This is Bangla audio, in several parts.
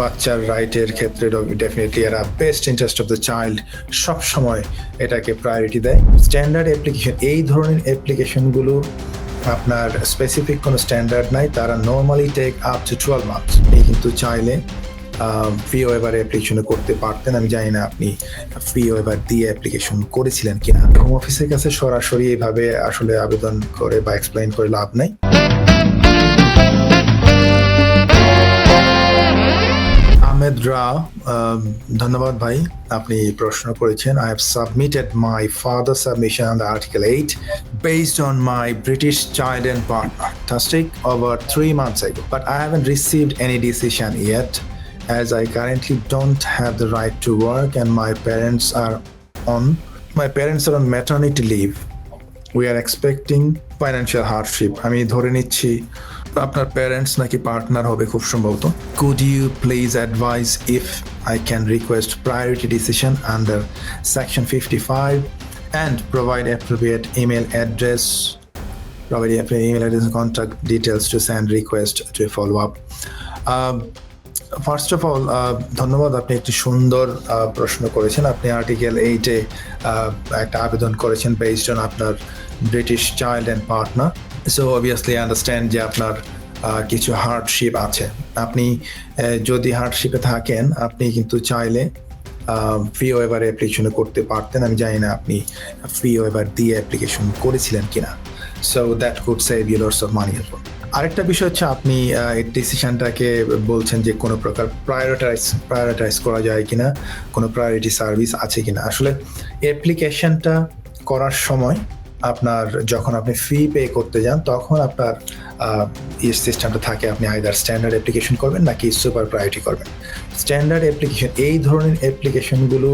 বাচ্চার রাইটের ক্ষেত্রে ডেফিনেটলি এরা best interest of the child সব সময় এটাকে প্রায়োরিটি দেয়। স্ট্যান্ডার্ড অ্যাপ্লিকেশন এই ধরনের অ্যাপ্লিকেশনগুলো আপনার স্পেসিফিক কোনো স্ট্যান্ডার্ড নাই, তারা normally take up to twelve months আপনি কিন্তু চাইলে ফ্রি ওয়েবার অ্যাপ্লিকেশন করতে পারতেন। আমি জানি না আপনি ফ্রি ওয়েবার দিয়ে অ্যাপ্লিকেশন করেছিলেন কিনা। হোম অফিসের কাছে সরাসরি এইভাবে আসলে আবেদন করে বা এক্সপ্লেন করে লাভ নেই। আহমেদ রা um, ধন্যবাদ ভাই আপনি প্রশ্ন করেছেন I have submitted my father submission on the article eight based on my British child and partner fantastic over three months ago. But I haven't received any decision yet as I currently don't have the right to work and my parents are on my parents are on maternity leave. We are expecting financial hardship. আমি ধরে নিচ্ছি আপনার প্যারেন্টস নাকি পার্টনার হবে খুব সম্ভবত। Could you please advise if I can request priority decision under section fifty five and provide appropriate email address email address and contact details to send request to follow up. First of all ধন্যবাদ, আপনি একটি সুন্দর প্রশ্ন করেছেন। আপনি আর্টিকেল এইটে একটা আবেদন করেছেন বেসড অন আপনার British child and partner so obviously understand যে আপনার কিছু হার্ডশিপ আছে। আপনি যদি হার্ডশিপে থাকেন, আপনি কিন্তু চাইলে ফ্রি ওয়েবার অ্যাপ্লিকেশন করতে পারতেন। আমি জানি না আপনি ফ্রি ওয়েবার দিয়ে অ্যাপ্লিকেশন করেছিলেন কিনা। So that could save you lots of money এর আরেকটা বিষয় হচ্ছে, আপনি ডিসিশনটাকে বলছেন যে কোনো প্রকার প্রায়োরিটাইজ প্রায়োরিটাইজ করা যায় কিনা, কোনো প্রায়োরিটি সার্ভিস আছে কিনা। আসলে অ্যাপ্লিকেশনটা করার সময় আপনার যখন আপনি ফি পে করতে যান, তখন আপনার ইয়ে সিস্টেমটা থাকে, আপনি আইদার স্ট্যান্ডার্ড অ্যাপ্লিকেশন করবেন নাকি সুপার প্রায়োরিটি করবেন। স্ট্যান্ডার্ড অ্যাপ্লিকেশন এই ধরনের অ্যাপ্লিকেশনগুলো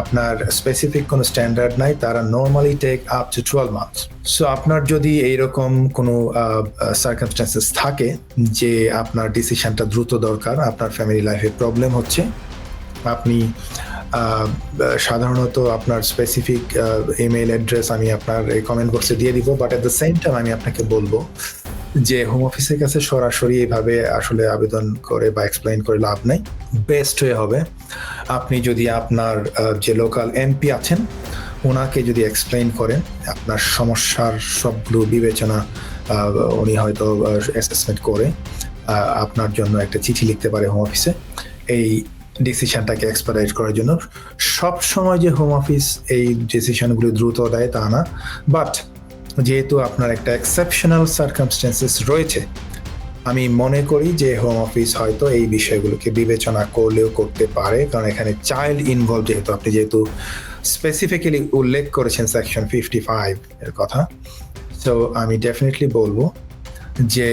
আপনার স্পেসিফিক কোনো স্ট্যান্ডার্ড নাই, তারা normally take up to twelve months so আপনার যদি এইরকম কোনো সার্কামস্টান্সেস থাকে যে আপনার ডিসিশনটা দ্রুত দরকার, আপনার ফ্যামিলি লাইফে প্রবলেম হচ্ছে, আপনি সাধারণত আপনার স্পেসিফিক ইমেল অ্যাড্রেস আমি আপনার এই কমেন্ট বক্সে দিয়ে দিব but at the same time আমি আপনাকে বলব যে হোম অফিসের কাছে সরাসরি এইভাবে আসলে আবেদন করে বা এক্সপ্লেন করে লাভ নেই। বেস্ট হয়ে হবে আপনি যদি আপনার যে লোকাল এমপি আছেন ওনাকে যদি এক্সপ্লেইন করেন আপনার সমস্যার সবগুলো বিবেচনা উনি হয়তো অ্যাসেসমেন্ট করে আপনার জন্য একটা চিঠি লিখতে পারে হোম অফিসে এই ডিসিশনটাকে এক্সপারাইজ করার জন্য। সব সময় যে হোম অফিস এই ডিসিশনগুলো দ্রুত দেয় তা না। বাট যেহেতু আপনার একটা এক্সেপশনাল সার্কামস্টেন্সেস রয়েছে, আমি মনে করি যে হোম অফিস হয়তো এই বিষয়গুলোকে বিবেচনা করলেও করতে পারে। কারণ এখানে চাইল্ড ইনভলভ যেহেতু আপনি যেহেতু স্পেসিফিক্যালি উল্লেখ করেছেন সেকশন ফিফটি ফাইভ এর কথা। সো আমি ডেফিনেটলি বলব যে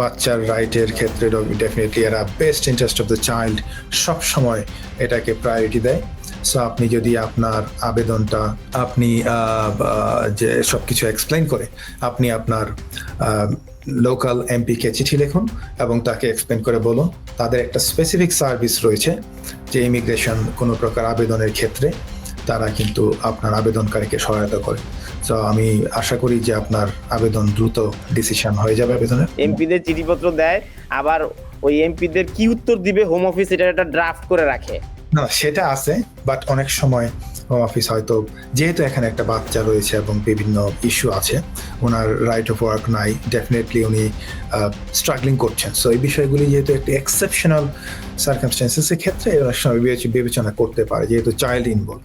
বাচ্চার রাইটের ক্ষেত্রে ডেফিনেটলি এরা best interest of the child সব সময় এটাকে প্রায়োরিটি দেয়। সো আপনি যদি আপনার আবেদনটা আপনি যে সব কিছু এক্সপ্লেন করে, আপনি আপনার লোকাল এমপিকে চিঠি লিখুন এবং তাকে এক্সপ্লেন করে বলুন, তাদের একটা স্পেসিফিক সার্ভিস রয়েছে যে ইমিগ্রেশন কোনো প্রকার আবেদনের ক্ষেত্রে তারা কিন্তু আপনার আবেদনকারীকে সহায়তা করে। তো আমি আশা করি যে আপনার আবেদন দ্রুত ডিসিশন হয়ে যাবে আবেদনের। এমপিদের চিঠিপত্র দেয় আবার ওই এমপিদের কি উত্তর দিবে হোম অফিস এটা একটা ড্রাফট করে রাখে। না সেটা আছে বাট অনেক সময় হোম অফিস হয়তো যেহেতু এখানে একটা বাচ্চা রয়েছে এবং বিভিন্ন ইস্যু আছে ওনার রাইট অফ ওয়ার্ক নাই ডেফিনেটলি উনি স্ট্রাগলিং করছেন। সো এই বিষয়গুলি যেহেতু একটি এক্সেপশনাল সার্কামস্টেন্সেসের ক্ষেত্রে বিবেচনা করতে পারে যেহেতু চাইল্ড ইনভলভ